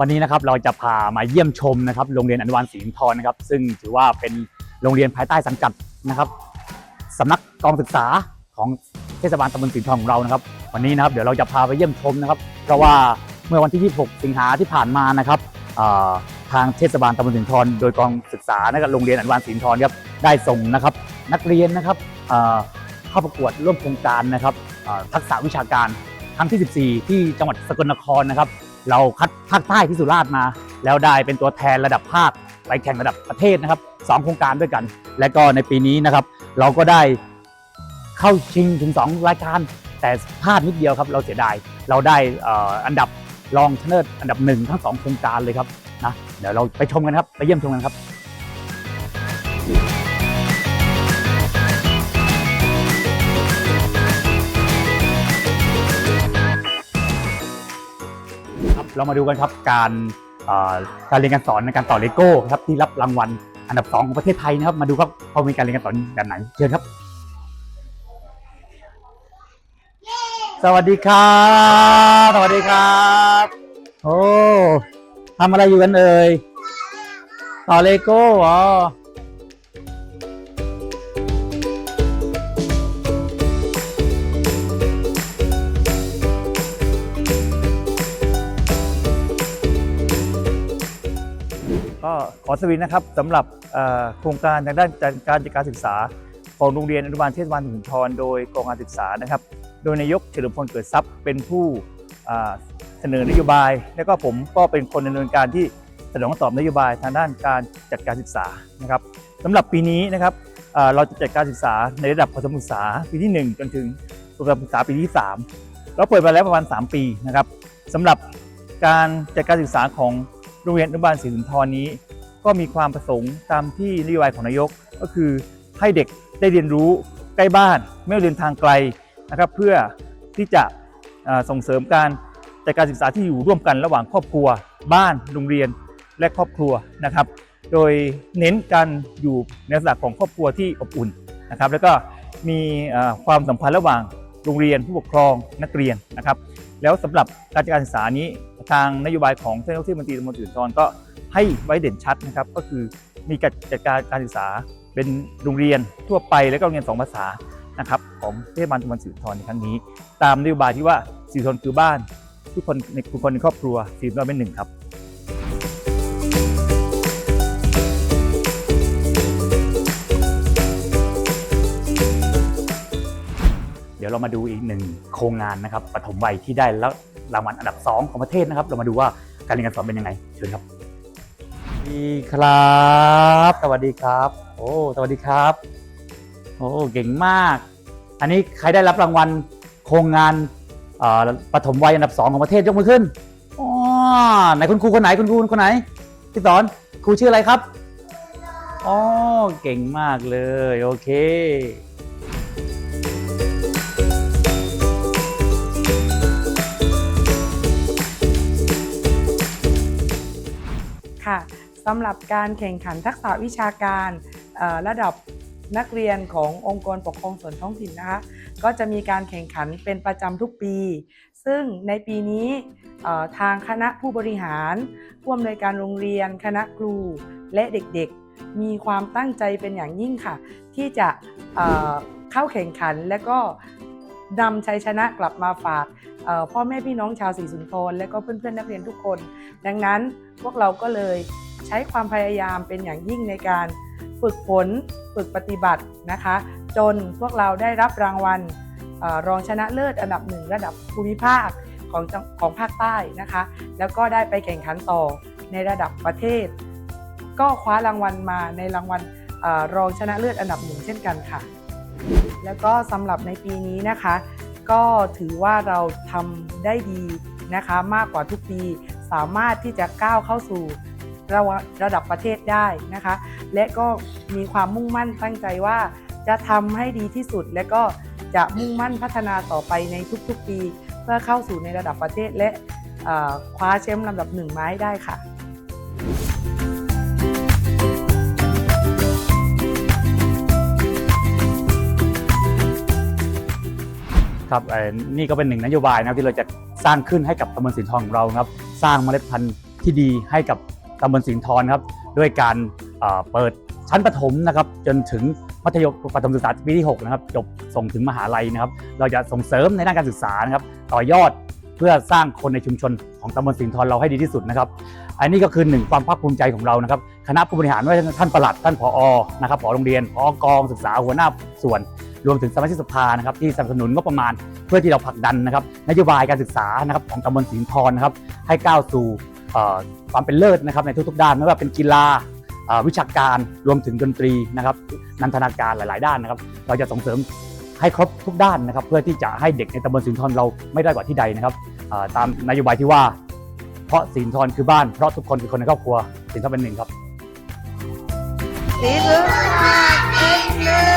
วันนี้นะครับเราจะพามาเยี่ยมชมนะครับโรงเรียนอนุบาลศรีอินทรนะครับ ซึ่งถือว่าเป็นโรงเรียนภายใต้สังกัดนะครับสำนักกองศึกษาของเทศบาลตำบลศรีอินทรของเรานะครับ วันนี้นะครับเดี๋ยวเราจะพาไปเยี่ยมชมนะครับ เพราะว่าเมื่อวันที่ 26 สิงหาที่ผ่านมานะครับทางเทศบาลตำบลศรีอินทร โดยกองศึกษานะครับโรงเรียนอนุบาลศรีอินทรครับได้ส่งนะครับ นักเรียนนะครับเข้าประกวดร่วมโครงการนะครับทักษะวิชาการครั้งที่ 14 ที่จังหวัดสกลนครนะครับ เราคัดภาคใต้ที่สุราษฎร์มา แล้วได้เป็นตัวแทนระดับภาคไปแข่งระดับประเทศนะครับสองโครงการด้วยกัน และก็ในปีนี้นะครับ เราก็ได้เข้าชิงถึง 2 รายการ แต่พลาดนิดเดียวครับ เราเสียดายเราได้อ่ออันดับรองชนะเลิศอันดับหนึ่งทั้งสองโครงการเลยครับนะเดี๋ยวเราไปชมกันครับ ไปเยี่ยมชมกันครับ เรามาดูกันครับการการเรียนการสอนในการต่อเลโก้ครับที่รับรางวัลอันดับ 2 ของประเทศไทยนะครับ มาดูครับเขามีการเรียนการสอนแบบไหนเชิญครับ สวัสดีครับสวัสดีครับ โอ้ทำอะไรอยู่กันเอ่ยต่อเลโก้เหรอ ก็ขอสวัสดีนะครับสำหรับโครงการทางด้านการจัดการศึกษา ของโรงเรียนอนุบาลเทศบาลถึงทรโดยกองการศึกษานะครับ โดยนายกเฉลิมพลเกิดทรัพย์เป็นผู้เสนอนโยบาย และก็ผมก็เป็นคนดำเนินการที่สนองตอบนโยบายทางด้านการจัดการศึกษานะครับสำหรับปีนี้นะครับเราจะจัดการศึกษาในระดับประถมศึกษาปีที่ 1 จนถึงประถมศึกษาปีที่ 3 เราเปิดมาแล้วประมาณ 3 ปีนะครับสำหรับการจัดการศึกษาของ โรงเรียนอนุบาลศรีสุนทรนี้ ก็มีความประสงค์ตามที่นโยบายของนายก ก็คือให้เด็กได้เรียนรู้ใกล้บ้าน ไม่ต้องเดินทางไกลนะครับ เพื่อที่จะส่งเสริมการจัดการศึกษาที่อยู่ร่วมกันระหว่างครอบครัว บ้านโรงเรียนและครอบครัวนะครับ โดยเน้นการอยู่ในลักษณะของครอบครัวที่อบอุ่นนะครับ แล้วก็มีความสัมพันธ์ระหว่างโรงเรียนผู้ปกครองนักเรียนนะครับ แล้วสำหรับการจัดการศึกษานี้ทางนโยบายของท่านนายกเทศมนตรีตำบลสื่อทรก็ให้ไว้เด่นชัดนะครับ ก็คือมีการจัดการการศึกษาเป็นโรงเรียนทั่วไปและก็โรงเรียนสองภาษานะครับของเทศบาลตำบลสิริธรในครั้งนี้ ตามนโยบายที่ว่าสิริธรคือบ้านทุกคนในทุกคนในครอบครัวสิริธรเป็นหนึ่งครับ เดี๋ยวเรามาดูอีกหนึ่งโครงงานนะครับปฐมวัยที่ได้แล้วรางวัลอันดับ 2 ของประเทศนะครับ เรามาดูว่าการเรียนการสอนเป็นยังไงเชิญครับสวัสดีครับสวัสดีครับ โอ้สวัสดีครับ โอ้เก่งมาก อันนี้ใครได้รับรางวัลโครงงานเอ่อปฐมวัยอันดับสองของประเทศยกมือขึ้นอ๋อไหนคุณครูคนไหนคุณครูคนไหนพี่สอนครูชื่ออะไรครับอ๋อเก่งมากเลย โอเคำหรับการแข่งขันทักษะวิชาการระดับนักเรียนขององค์กรปกครองส่วนท้องถิ่นนะคะก็จะมีการแข่งขันเป็นประจำทุกปี ซึ่งในปีนี้ทางคณะผู้บริหารผู้อำนวยการโรงเรียน คณะครูและเด็กๆ มีความตั้งใจเป็นอย่างยิ่งค่ะ ที่จะเข้าแข่งขันและก็นำชัยชนะกลับมาฝากพ่อแม่พี่น้องชาวศรีสุนทรและก็เพื่อนๆนักเรียนทุกคน ดังนั้นพวกเราก็เลย ใช้ความพยายามเป็นอย่างยิ่งในการฝึกฝนฝึกปฏิบัตินะคะ จนพวกเราได้รับรางวัลรองชนะเลิศอันดับหนึ่งระดับภูมิภาคของของภาคใต้นะคะ แล้วก็ได้ไปแข่งขันต่อในระดับประเทศ ก็คว้ารางวัลมาในรางวัลรองชนะเลิศอันดับหนึ่งเช่นกันค่ะ แล้วก็สำหรับในปีนี้นะคะ ก็ถือว่าเราทำได้ดีนะคะ มากกว่าทุกปีสามารถที่จะก้าวเข้าสู่ ระระดับประเทศได้นะคะ และก็มีความมุ่งมั่นตั้งใจว่าจะทำให้ดีที่สุด และก็จะมุ่งมั่นพัฒนาต่อไปในทุกๆปี เพื่อเข้าสู่ในระดับประเทศและคว้าแชมป์ลำดับหนึ่งไม้ได้ค่ะครับนี่ก็เป็นหนึ่งนโยบายนะครับที่เราจะสร้างขึ้นให้กับตำบลสินทองของเราครับ สร้างเมล็ดพันธุ์ที่ดีให้กับ ตำบลสิงห์ทรครับด้วยการเปิดชั้นประถมนะครับจนถึงมัธยมประถมศึกษาปีที่6นะครับจบส่งถึงมหาลัยนะครับ เราจะส่งเสริมในด้านการศึกษานะครับต่อยอดเพื่อสร้างคนในชุมชนของตำบลสิงห์ทรเราให้ดีที่สุดนะครับ อันนี้ก็คือหนึ่งความภาคภูมิใจของเรานะครับ คณะผู้บริหารว่าท่านประหลัดท่านผอนะครับผอโรงเรียนผอกองศึกษาหัวหน้าส่วน รวมถึงสมาชิกสภานะครับที่สนับสนุนงบประมาณ เพื่อที่เราผลักดันนะครับนโยบายการศึกษานะครับของตำบลสิงห์ทรนะครับให้ก้าวสู่ ความเป็นเลิศนะครับในทุกๆ ด้านไม่ว่าเป็นกีฬาวิชาการรวมถึงดนตรีนะครับนันทนาการหลาย ๆ ด้านนะครับ เราจะส่งเสริมให้ครบทุกด้านนะครับ เพื่อที่จะให้เด็กในตำบลสิงห์ทรเราไม่ได้กว่าที่ใดนะครับตามนโยบายที่ว่า เพราะสิงห์ทรคือบ้านเพราะทุกคนคือคนในครอบครัวสิงห์ทรเป็นหนึ่งครับสีเ